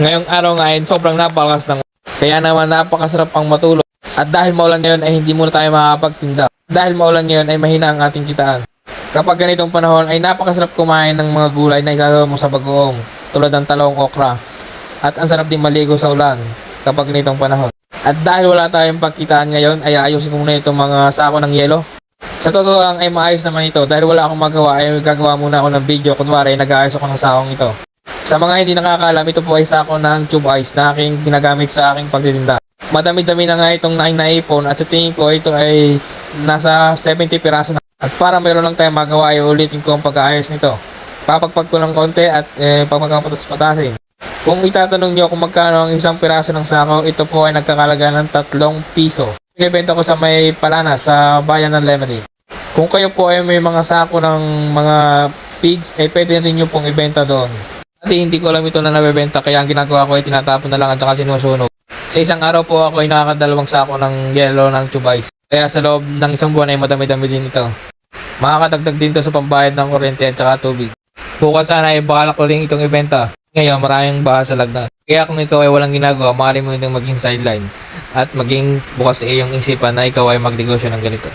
Ngayong araw ngayon, sobrang napakalas ng Kaya naman napakasarap ang matulog. At dahil maulan ngayon ay hindi muna tayo makakapagtinda. Dahil maulan ngayon ay mahina ang ating kitaan. Kapag ganitong panahon ay napakasarap kumain ng mga gulay na isasama mo sa bagoong tulad ng talong okra. At ang sarap din maligo sa ulan kapag ganitong panahon. At dahil wala tayong pagkitaan ngayon ay ayusin ko muna itong mga sako ng yelo. Sa totoo lang ay maayos naman ito dahil wala akong magawa ay gagawa muna ako ng video kunwari nag-aayos ako ng sakong ito. Sa mga hindi nakakaalam, ito po ay sako ng tube ice na aking ginagamit sa aking pagtitinda. Madami-dami na nga itong naing naipon at sa tingin ko ito ay nasa 70 piraso na. At para mayroon lang tayong magawa ay ulitin ko ang pag-aayos nito. Papagpag ko ng konti at eh, pag magkapatas-patasin. Kung itatanong nyo kung magkano ang isang piraso ng sako, ito po ay nagkakalaga ng 3 piso. Pinibenta ko sa may palana sa bayan ng Lemonade. Kung kayo po ay may mga sako ng mga pigs, ay pwede rin nyo pong ibenta doon. Dati hindi ko alam ito na nabebenta kaya ang ginagawa ko ay tinatapon na lang at saka sinusunog. Sa isang araw po ako ay nakakadalawang sako ng yellow ng tube ice. Kaya sa loob ng isang buwan ay madami-dami din ito. Makakadagdag din to sa pambayad ng kuryente at saka tubig. Bukas sana ay bakalak ko rin itong ibenta. Ngayon maraming baha sa lagnas. Kaya kung ikaw ay walang ginagawa, maaari mo itong maging sideline at maging bukas sa iyong isipan na ikaw ay magnegosyo ng ganito.